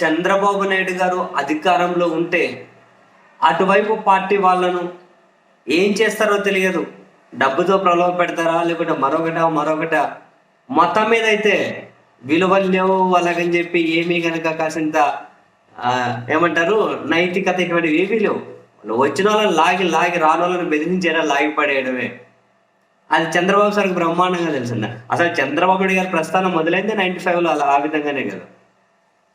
చంద్రబాబు నాయుడు గారు అధికారంలో ఉంటే అటువైపు పార్టీ వాళ్ళను ఏం చేస్తారో తెలియదు. డబ్బుతో ప్రలోభ పెడతారా? లేకుంటే మరొకట మరొకట? మొత్తం మీద అయితే విలువలు లేవు అలాగని చెప్పి ఏమీ కనుక కాసింత ఏమంటారు? నైతికత ఇటువంటివి ఏమీ లేవు. వచ్చిన వాళ్ళని లాగి లాగి రాని వాళ్ళని బెదిరించేలా లాగి పడేయడమే. అది చంద్రబాబు సార్కి బ్రహ్మాండంగా తెలిసిందా. అసలు చంద్రబాబు నాయుడు గారి ప్రస్థానం మొదలైంది నైన్టీ ఫైవ్లో అలా ఆ విధంగానే కదా.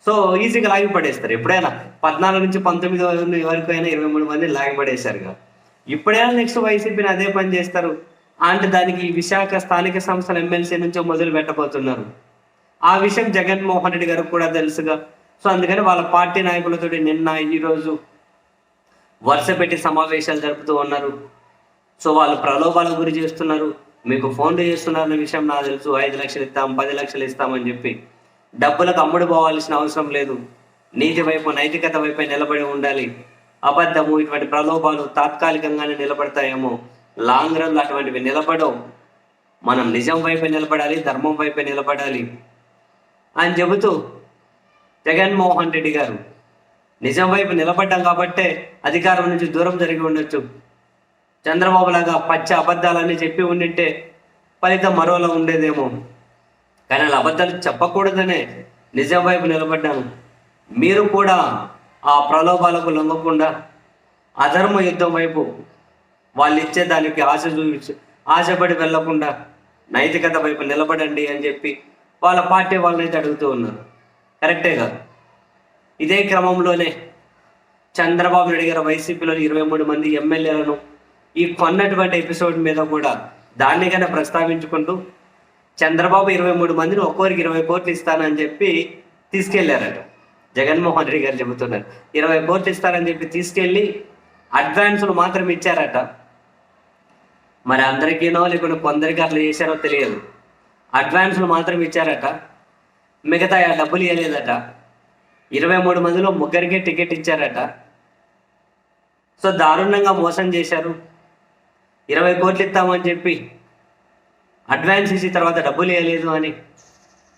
సో ఈజీగా లాగి పడేస్తారు. ఎప్పుడైనా పద్నాలుగు నుంచి పంతొమ్మిది వరకు అయినా ఇరవై మూడు మంది లాగి పడేశారు ఇప్పుడైనా నెక్స్ట్ వైసీపీని అదే పని చేస్తారు. అంటే దానికి విశాఖ స్థానిక సంస్థల ఎమ్మెల్సీ నుంచో మొదలు పెట్టబోతున్నారు. ఆ విషయం జగన్మోహన్ రెడ్డి గారికి కూడా తెలుసుగా. సో అందుకని వాళ్ళ పార్టీ నాయకులతో నిన్న ఈరోజు రోజు వరుస పెట్టి సమావేశాలు జరుపుతూ ఉన్నారు. సో వాళ్ళు ప్రలోభాల గురి చేస్తున్నారు. మీకు ఫోన్లు చేస్తున్నారు అనే విషయం నాకు తెలుసు. ఐదు లక్షలు ఇస్తాం పది లక్షలు ఇస్తామని చెప్పి. డబ్బులకు అమ్ముడు పోవాల్సిన అవసరం లేదు. నీతి వైపు నైతికత వైపే నిలబడి ఉండాలి. అబద్ధము ఇటువంటి ప్రలోభాలు తాత్కాలికంగానే నిలబడతాయేమో. లాంగ్ రన్లో అటువంటివి నిలబడవు. మనం నిజం వైపే నిలబడాలి ధర్మం వైపే నిలబడాలి అని చెబుతూ జగన్మోహన్ రెడ్డి గారు నిజం వైపు నిలబడ్డాం కాబట్టే అధికారం నుంచి దూరం జరిగి ఉండొచ్చు. చంద్రబాబు లాగా పచ్చ అబద్ధాలన్నీ చెప్పి ఉండింటే ఫలితం మరోలా ఉండేదేమో. కానీ అలా అబద్ధాలు చెప్పకూడదనే నిజం వైపు నిలబడ్డాను మీరు కూడా ఆ ప్రలోభాలకు లొంగకుండా అధర్మ యుద్ధం వైపు వాళ్ళు ఇచ్చే దానికి ఆశ చూపించి ఆశపడి వెళ్ళకుండా నైతికత వైపు నిలబడండి అని చెప్పి వాళ్ళ పార్టీ వాళ్ళనైతే అడుగుతూ ఉన్నారు. కరెక్టే కాదు? ఇదే క్రమంలోనే చంద్రబాబు నాయుడు గారు వైసీపీలోని ఇరవై మూడు మంది ఎమ్మెల్యేలను ఈ కొన్నటువంటి ఎపిసోడ్ మీద కూడా దాన్ని ప్రస్తావించుకుంటూ చంద్రబాబు ఇరవై మూడు మందిని ఒక్కొరికి ఇరవై కోట్లు ఇస్తానని చెప్పి తీసుకెళ్ళారట. జగన్మోహన్ రెడ్డి గారు చెబుతున్నారు. ఇరవై కోట్లు ఇస్తారని చెప్పి తీసుకెళ్ళి అడ్వాన్సులు మాత్రం ఇచ్చారట. మరి అందరికీనో లేకుంటే కొందరికి అట్లా చేశారో తెలియదు. అడ్వాన్సులు మాత్రం ఇచ్చారట. మిగతా ఆ డబ్బులు ఇవ్వలేదట ఇరవై మూడు మందిలో ముగ్గురికే టికెట్ ఇచ్చారట. సో దారుణంగా మోసం చేశారు. ఇరవై కోట్లు ఇస్తామని చెప్పి అడ్వాన్స్ ఇచ్చి తర్వాత డబ్బులు వేయలేదు అని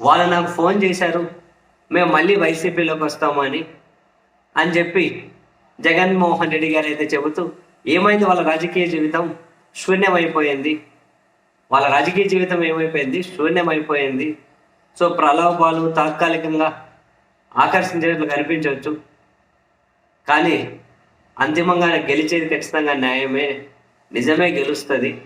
వాళ్ళు నాకు ఫోన్ చేశారు. మేము మళ్ళీ వైసీపీలోకి వస్తాము అని అని చెప్పి జగన్మోహన్ రెడ్డి గారు అయితే చెబుతూ ఏమైంది వాళ్ళ రాజకీయ జీవితం? శూన్యమైపోయింది. వాళ్ళ రాజకీయ జీవితం ఏమైపోయింది? శూన్యమైపోయింది. సో ప్రలోభాలు తాత్కాలికంగా ఆకర్షించేట్లు కనిపించవచ్చు. కానీ అంతిమంగా గెలిచేది ఖచ్చితంగా న్యాయమే. నిజమే గెలుస్తుంది.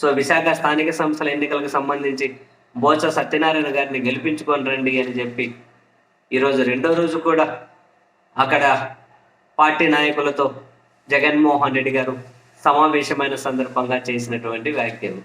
సో విశాఖ స్థానిక సంస్థల ఎన్నికలకు సంబంధించి బోచ సత్యనారాయణ గారిని గెలిపించుకొని రండి అని చెప్పి ఈరోజు రెండో రోజు కూడా అక్కడ పార్టీ నాయకులతో జగన్మోహన్ రెడ్డి గారు సమావేశమైన సందర్భంగా చేసినటువంటి వ్యాఖ్యలు.